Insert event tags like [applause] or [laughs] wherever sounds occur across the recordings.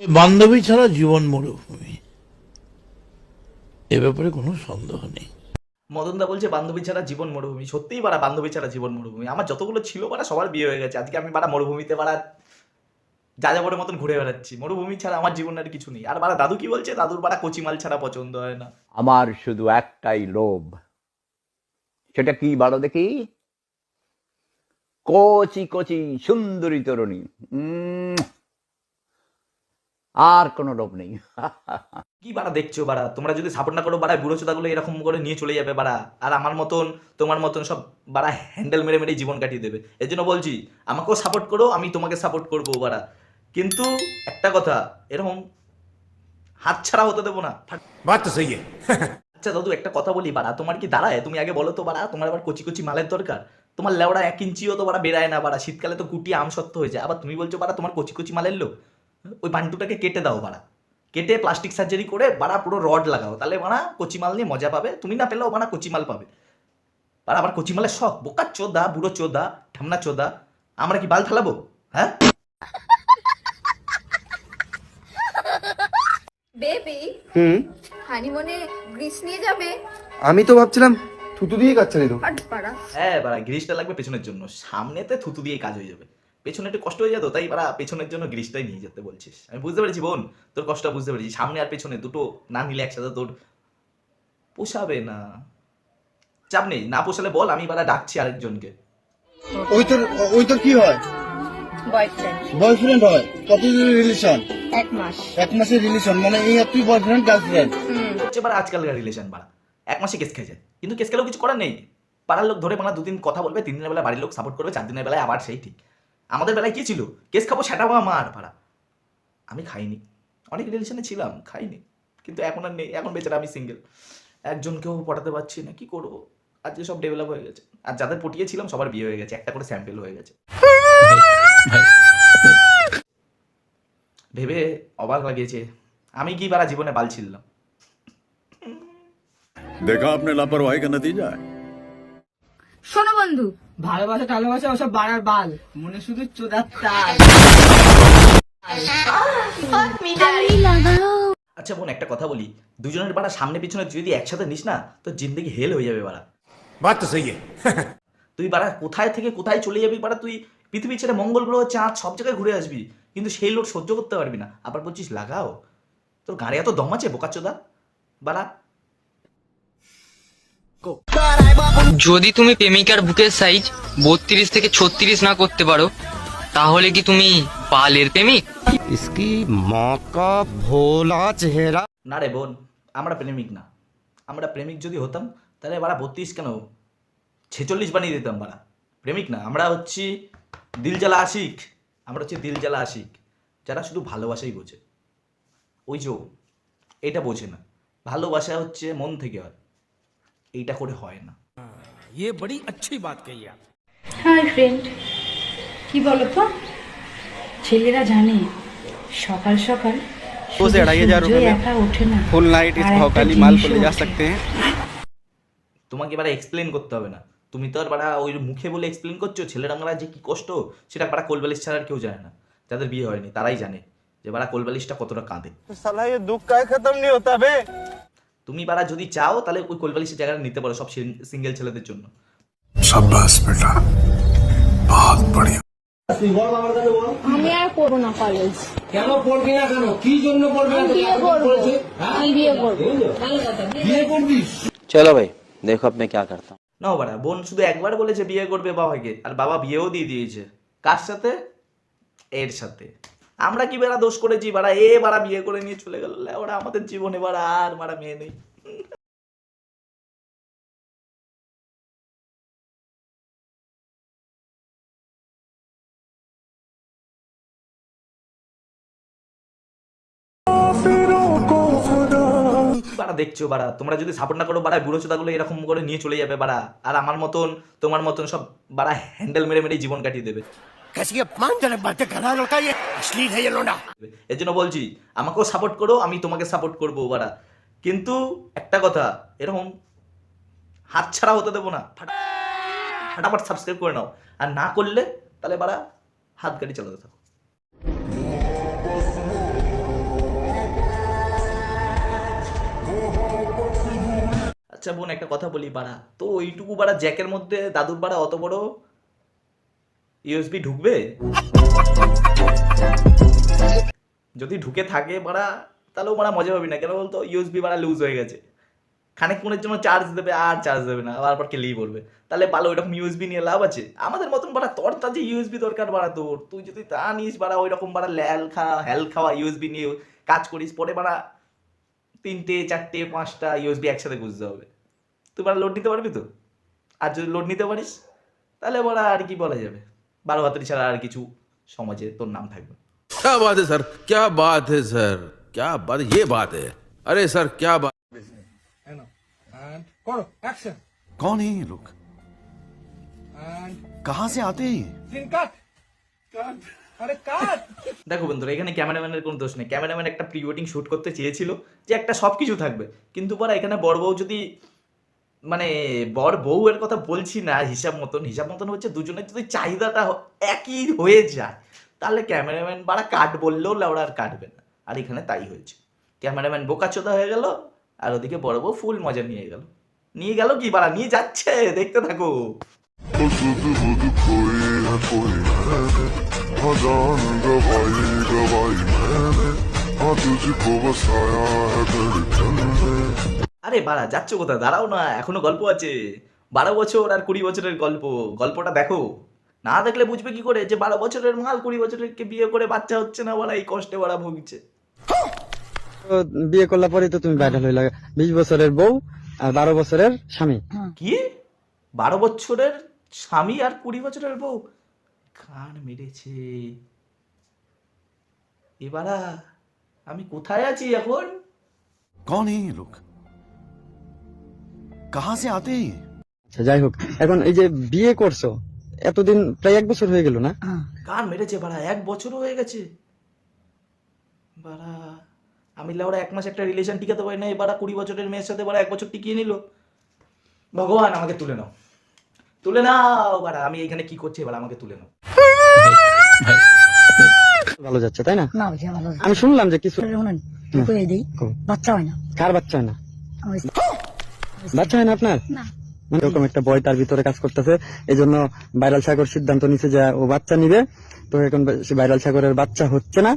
বান্ধবী ছাড়া জীবন মরুভূমি। এ ব্যাপারে কোনো সন্দেহ নেই। মদনদা বলছে বান্ধবী ছাড়া জীবন মরুভূমি। সত্যিই বাড়া বান্ধবী ছাড়া জীবন মরুভূমি। আমার যতগুলো ছিল বাড়া সবার বিয়ে হয়ে গেছে। আজকে আমি বাড়া মরুভূমিতে বাড়া যা যাবরের মতন ঘুরে বেড়াচ্ছি। মরুভূমি ছাড়া আমার জীবনে আর কিছু নেই। আর বাড়া দাদু কি বলছে? দাদুর বাড়া কচিমাল ছাড়া পছন্দ হয় না। আমার শুধু একটাই লোভ। সেটা কি বলো দেখি? কচি কচি সুন্দরী তরুণী। উম, আর কোনো লোভ নেই। [laughs] কি বাড়া দেখছ বাড়া? তোমরা যদি সাপোর্ট না করো বাড়া বুড়ো চোদাগুলো এরকম করে নিয়ে চলে যাবে বাড়া। আর আমার মতন তোমার মতন সব বাড়া হ্যান্ডেল মেরে মেরে জীবন কাটিয়ে দেবে। এর জন্য বলছি আমাকেও সাপোর্ট করো আমি তোমাকে সাপোর্ট করব বাড়া। কিন্তু একটা কথা এরকম হাত ছাড়া হতে দেবো না। [laughs] আচ্ছা দাদু একটা কথা বলি বাড়া তোমার কি দাঁড়ায়? তুমি আগে বলো তো বাড়া তোমার আবার কচি কচি মালের দরকার? তোমার লেওড়া এক ইঞ্চিও তো বাড়া বেড়ায় না বাড়া। শীতকালে তো গুটি আম সত্য হয়ে যায়। আবার তুমি বলছো বাড়া তোমার কচি কচি মালের লোক? ওই বান্টুটাকে কেটে দাও বাড়া। কেটে প্লাস্টিক সার্জারি করে বাড়া পুরো রড লাগাও। তাহলে বাড়া কচি মাল নিয়ে মজা পাবে। তুমি না পেলেও বাড়া কচি মাল পাবে। বাড়া আবার কচি মালের শখ। বোকার চোদা বুড়ো চোদা ঠামনা চোদা। আমরা কি বাল ঠালাবো? হ্যাঁ? বেবি হুম? হানিমুনে গ্রিস নিয়ে যাবে। আমি তো ভাবছিলাম থুতু দিয়ে দিত হাট পাড়া হ্যাঁ বাড়া গ্রিসটা লাগবে পেছনের জন্য। সামনেতে থুতু দিয়ে কাজ হয়ে যাবে। পেছনে একটু কষ্ট হয়ে যেত তাই বাড়া পেছনের জন্য গ্রিসটাই নিয়ে যেতে বলছিস। আমি বুঝতে পেরেছি বোন তোর কষ্টটা বুঝতে পেরেছি। সামনে আর পেছনে দুটো না নিলে একসাথে তোর পোষাবে না। চাপ নেই না পোষালে বল আমি বাড়া ডাকছি আরেকজনকে। ওই তোর ওই তোর কি হয়? বয়ফ্রেন্ড বয়ফ্রেন্ড হয়? কতদিনের রিলেশন এক মাস। এক মাসের রিলেশন মানে এই তুই বয়ফ্রেন্ড গার্লফ্রেন্ড হচ্ছে আজকালকার রিলেশন বাড়া। এক মাসে কেস খেয়ে যায়। কিন্তু কেস খেলেও কিছু করার নেই। পাড়ার লোক ধরে বাংলা দুদিন কথা বলবে তিন দিনের বেলা বাড়ির লোক সাপোর্ট করবে চার দিনের বেলায় আবার সেই ঠিক। আমাদের বেলায় কি ছিল? কেস খাব সেটা বা মার ভাড়া আমি খাইনি। অনেক রিলেশনে ছিলাম খাইনি। কিন্তু এখন আর নেই। এখন বেচারা আমি সিঙ্গেল একজনকেও পটাতে পারছি না। কি করব? আজকে সব ডেভেলপ হয়ে গেছে। আর যাদের পটিয়েছিলাম সবার বিয়ে হয়ে গেছে। একটা করে স্যাম্পেল হয়ে গেছে। ভেবে অবাক লাগিয়েছে। আমি কি বারা জীবনে বাল ছিলাম দেখা আপনার লাপরওয়াহি দিয়ে যায়? শোনো বন্ধু ভালোবাসা টালোবাসা ওসব বাড়ার বাল। মনে শুধু চোদার আচ্ছা বোন একটা কথা বলি। দুজনের বাড়া সামনে পিছনে যদি একসাথে নিস না তো জিন্দগি হেল হয়ে যাবে বাড়া। তো সেই তুই বাড়া কোথায় থেকে কোথায় চলে যাবি বাড়া? তুই পৃথিবী ছেড়ে মঙ্গল গ্রহ চাঁদ সব জায়গায় ঘুরে আসবি। কিন্তু সেই লোড সহ্য করতে পারবি না। আবার বলছিস লাগাও। তোর গাড়ি এত দম আছে বোকাচোদা বাড়া যদি তুমি প্রেমিকার বুকের সাইজ বত্রিশ থেকে ছত্রিশ না করতে পারো তাহলে কি তুমি বালের প্রেমিক? ইসকি মাকা ভোলা চেহারা না রে বোন আমরা প্রেমিক না। আমরা প্রেমিক যদি হতাম তাহলে বাড়া বত্রিশ কেন? ছেচল্লিশ বানিয়ে দিতাম বাড়া। প্রেমিক না আমরা হচ্ছি দিলজালা আশিক। আমরা হচ্ছে দিলজালা আশিক যারা শুধু ভালোবাসাই বোঝে। ওই যে এটা বোঝে না। ভালোবাসা হচ্ছে মন থেকে হয়। এইটা করে হয় না ये बड़ी अच्छी बात कही आप হাই ফ্রেন্ড কি বলো তো ছেলেরা জানে সকাল সকাল दो से अढ़ाई हजार रुपए সূর্য में একা ওঠে না फुल नाइट इस আর একটা भौकाली माल को ले জিনিসও जा ওঠে। सकते हैं তোমাকে এবার এক্সপ্লেন করতে হবে না তুমি তো আর বাড়া ওই মুখে বলে এক্সপ্লেন করছো ছেলেরাঙ্গারা যে কি কষ্ট সেটা বাড়া কোলবালিশ ছাড়া আর কেউ জানে না যাদের বিয়ে হয়নি তারাই জানে যে বাড়া কোলবালিশটা কতটা কাঁদে সালা ये दुख का खत्म नहीं होता बे তুমি বারা যদি চাও তাহলে ওই কোলবালি সেই জায়গাটা নিতে পারো সব সিঙ্গেল ছেলেদের জন্য। বেটা। বহুত চলো ভাই দেখো আপনি কি করতে না বাড়া বোন শুধু একবার বলেছে বিয়ে করবে বাবাকে আর বাবা বিয়েও দিয়ে দিয়েছে। কার সাথে? এর সাথে। আমরা কি বেড়া দোষ করেছি? বাড়া এ, বাড়া বিয়ে করে নিয়ে চলে গেল। ওরা আমাদের জীবনে বাড়া আর বাড়া মেয়ে নেই। বাড়া দেখছ বাড়া? তোমরা যদি সাপোর্ট না করো, বাড়া বুড়ো চোদাগুলো এরকম করে নিয়ে চলে যাবে বাড়া। আর আমার মতন, তোমার মতন সব বাড়া হ্যান্ডেল মেরে মেরে জীবন কাটিয়ে দেবে। কাছে অপমান জনক বাতে করা লোকা ইয়ে অশ্লীল হয়ে লোনা এর জন্য বলছি, আমাকেও সাপোর্ট করো, আমি তোমাকে সাপোর্ট করব বাড়া। কিন্তু একটা কথা, এরকম হাত ছাড়া হতে দেবো না। ফাটাফাট সাবস্ক্রাইব করে নাও। আর না করলে, তাহলে বাড়া, হাত গাড়ি চালাতে থাকো। আচ্ছা বোন, একটা কথা বলি বাড়া। তো ওইটুকু বাড়া, জ্যাকের মধ্যে দাদুর বাড়া অত বড় ইউএসবি ঢুকবে? যদি ঢুকে থাকে বাড়া, তাহলেও বাড়া মজা পাবি না। কেন বলতো? ইউএসবি বাড়া লুজ হয়ে গেছে। খানিক খানিকক্ষণের জন্য চার্জ দেবে, আর চার্জ দেবে না। আবার পর কেলেই পড়বে তাহলে ভালো ওইরকম ইউএসবি নিয়ে লাভ আছে? আমাদের মতন বাড়া তোর তা যে ইউএসবি দরকার বাড়া তোর। তুই যদি তা নিস বাড়া ওই রকম বাড়া ল্যাল খাওয়া হ্যাল খাওয়া ইউএসবি নিয়ে কাজ করিস, পরে বাড়া তিনটে, চারটে, পাঁচটা ইউএসবি একসাথে গুঁজতে হবে। তুই বাড়া লোড নিতে পারবি তো? আর যদি লোড নিতে পারিস, তাহলে বাড়া আর কি বলা যাবে? বারো হাতারি ছাড়া আর কিছু সমাজে তোর নাম থাকবে क्या बात है सर क्या बात है सर क्या बात ये बात है अरे सर क्या बात করো অ্যাকশন कौन है ये लोग এন্ড कहाँ से आते हैं ये? সিন কাট কাট আরে কাট দেখো বন্ধুরা এখানে ক্যামেরাম্যানের কোনো দোষ নেই ক্যামেরাম্যান একটা প্রি ওয়েডিং শ্যুট করতে চেয়েছিল যে একটা সব কিছু থাকবে কিন্তু পরে এখানে বড় বউ যদি মানে বর বউয়ের কথা বলছি না, হিসাব মতন। হিসাব মতন হচ্ছে দুজনের যদি চাহিদাটা একই হয়ে যায়, তাহলে ক্যামেরাম্যান বাড়া কাট বললেও লেওড়া আর কাটবে না। আর এখানে তাই হয়েছে। ক্যামেরাম্যান বোকাচোদা হয়ে গেল, আর ওদিকে বড় বউ ফুল মজা নিয়ে গেল। নিয়ে গেল কি বাড়া? নিয়ে যাচ্ছে, দেখতে থাকো। আরে বাড়া যাচ্ছ কোথায়? দাঁড়াও না এখনও গল্প আছে। বারো বছর আর কুড়ি বছরের গল্প। গল্পটা দেখো। না দেখলে বুঝবে কি করে? যে বারো বছরের মাল কুড়ি বছরের বিয়ে করে বাচ্চা হচ্ছে না বলা এই কষ্টে বড়া ভুগছে। বিয়ে করলে পরে তো তুমি ভাইরাল হইলা। বিশ বছরের বউ আর বারো বছরের স্বামী। হ্যাঁ। কি? বারো বছরের স্বামী আর কুড়ি বছরের বউ? কান মেরেছে। এবারা আমি কোথায় আছি এখন? কনে লোক? কাহা সে আতে যাই হোক। এখন এই যে বিয়ে করছ এতদিন প্রায় এক বছর হয়ে গেল না? কার মেরেছে বাড়া? এক বছর হয়ে গেছে। বাড়া আমি লাউরা এক মাস একটা রিলেশন টিকাতে পারি না এবার কুড়ি বছরের মেয়ের সাথে বাড়া এক বছর টিকিয়ে নিল। ভগবান আমাকে তুলে নাও। তুলে নাও বাড়া। আমি এখানে কি করছি এবার আমাকে তুলে নাও। ভালো যাচ্ছে তাই না? আমি শুনলাম যে কিছু হ্যাঁ, বাচ্চা হয় না। কার বাচ্চা হয় না? বাচ্চা হয় না আপনার? মানে এরকম একটা বয় তার ভিতরে কাজ করতেছে। এই জন্য ভাইরাল সাগর সিদ্ধান্ত নিছে যে ও বাচ্চা নিবে। তো এখন সে ভাইরাল সাগরের বাচ্চা হচ্ছে না।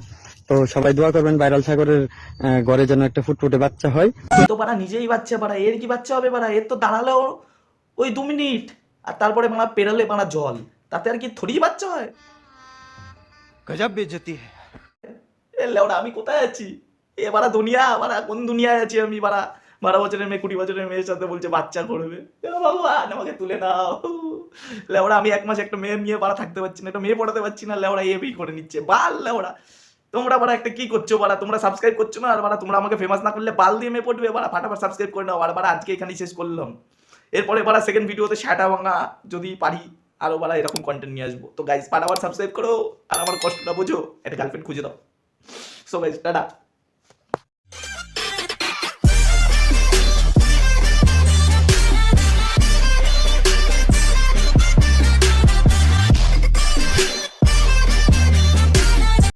তো সবাই দোয়া করবেন ভাইরাল সাগরের আহ, ঘরে যেন একটা ফুটফুটে বাচ্চা হয়। তো বাড়া নিজেই বাচ্চা বাড়া এর কি বাচ্চা হবে বাড়া? এর তো দাঁড়ালেও ওই দু মিনিট। আর তারপরে বাড়া পেরালে বাড়া জল। তাতে আর কি থরি বাচ্চা হয়? গজব বেজতি এ লেওড়া আমি কোথায় আছি? এ বাড়া দুনিয়া বাড়া কোন দুনিয়ায় আছি আমি বাড়া? বারো বছরের মেয়ে, কুড়ি বছরের মেয়ের সাথে বলছে, বাচ্চা করবে। আমাকে তুলে নাও। লেওড়া আমি এক মাস একটা মেয়ে নিয়ে বাড়া থাকতে পারছি না, একটা মেয়ে পড়াতে পারছি না লেওড়া এ বি করে নিচ্ছে। বাল লেওড়া তোমরা বাড়া একটা কি করছ বাড়া? তোমরা সাবস্ক্রাইব করছ না? আর বাড়া, তোমরা আমাকে ফেমাস না করলে বাল দিয়ে মেয়ে পড়বে? বাড়া, ফাটাফাট সাবস্ক্রাইব করে নাও। আর বাড়া, আজকে এখানেই শেষ করলাম। এরপরে বাড়া সেকেন্ড ভিডিওতে শ্যাটা ভাঙা, যদি পারি, আরও বাড়া এরকম কন্টেন্ট নিয়ে আসব। তো গাইজ ফাটাফাট সাবস্ক্রাইব করো। আর আমার কষ্টটা বোঝো, একটা গার্লফ্রেন্ড খুঁজে দাও। So guys tata.